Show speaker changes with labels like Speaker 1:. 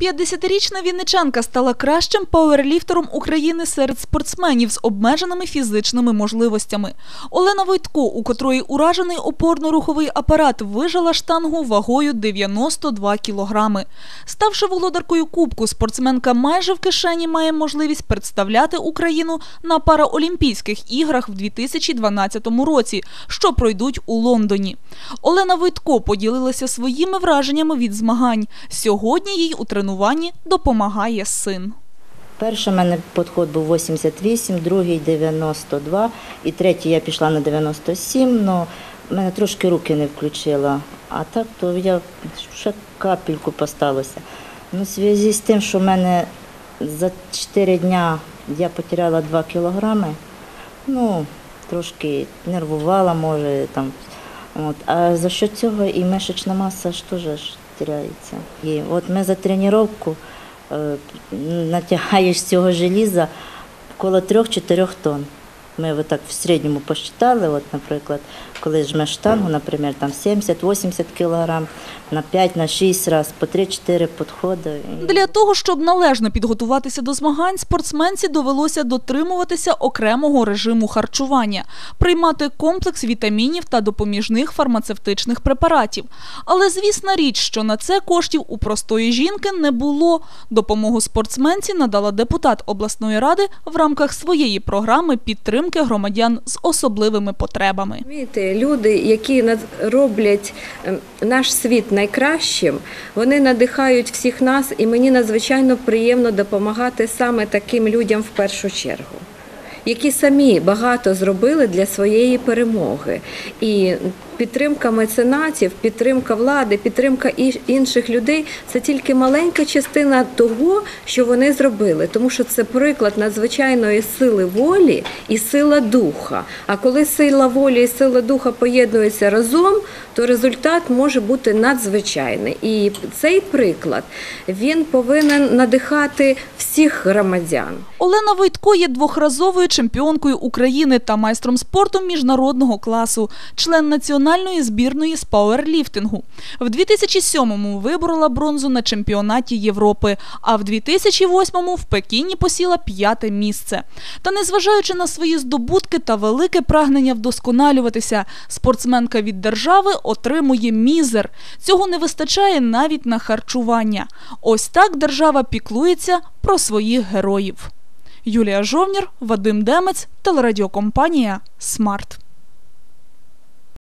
Speaker 1: 50-річна вінничанка стала кращим пауерліфтером України серед спортсменів з обмеженими фізичними можливостями. Олена Войтко, у котрої уражений опорно-руховий апарат, вижила штангу вагою 92 кілограми. Ставши володаркою кубку, спортсменка майже в кишені має можливість представляти Україну на Параолімпійських іграх в 2012 році, що пройдуть у Лондоні. Олена Войтко поділилася своїми враженнями від змагань. Сьогодні їй у тренуванні допомагає син.
Speaker 2: Перший в мене підход був 88, другий 92 і третій я пішла на 97, але мене трошки руки не включила. А так то я ще капельку поставилася. Ну, в зв'язку з тим, що в мене за 4 дня я потеряла 2 кілограми, ну, трошки нервувала, може, там. От. А за що цього і мишечна маса ж теж теряється. І от ми за тренування е, натягаєш з цього желіза коло 3-4 тонн. Ми отак в середньому посчитали, от, наприклад, коли жмеш штангу, наприклад, там 70-80 кілограм, на 5 на 6 разів, по 3-4 підходи.
Speaker 1: Для того, щоб належно підготуватися до змагань, спортсменці довелося дотримуватися окремого режиму харчування, приймати комплекс вітамінів та допоміжних фармацевтичних препаратів. Але звісна річ, що на це коштів у простої жінки не було. Допомогу спортсменці надала депутат обласної ради в рамках своєї програми підтримки громадян з особливими потребами.
Speaker 3: Люди, які роблять ем, наш світ найкращим, вони надихають всіх нас, і мені надзвичайно приємно допомагати саме таким людям в першу чергу. Які самі багато зробили для своєї перемоги, і підтримка меценатів, підтримка влади, підтримка інших людей це тільки маленька частина того, що вони зробили, тому що це приклад надзвичайної сили волі і сила духа. А коли сила волі і сила духа поєднуються разом, то результат може бути надзвичайний. І цей приклад він повинен надихати всіх громадян.
Speaker 1: Олена Войтко є двохразовою чемпіонкою України та майстром спорту міжнародного класу, член національної збірної з пауерліфтингу. В 2007-му виборола бронзу на чемпіонаті Європи, а в 2008-му в Пекіні посіла п'яте місце. Та незважаючи на свої здобутки та велике прагнення вдосконалюватися, спортсменка від держави отримує мізер. Цього не вистачає навіть на харчування. Ось так держава піклується про своїх героїв. Юлія Жовнір, Вадим Демець, телерадіокомпанія Смарт.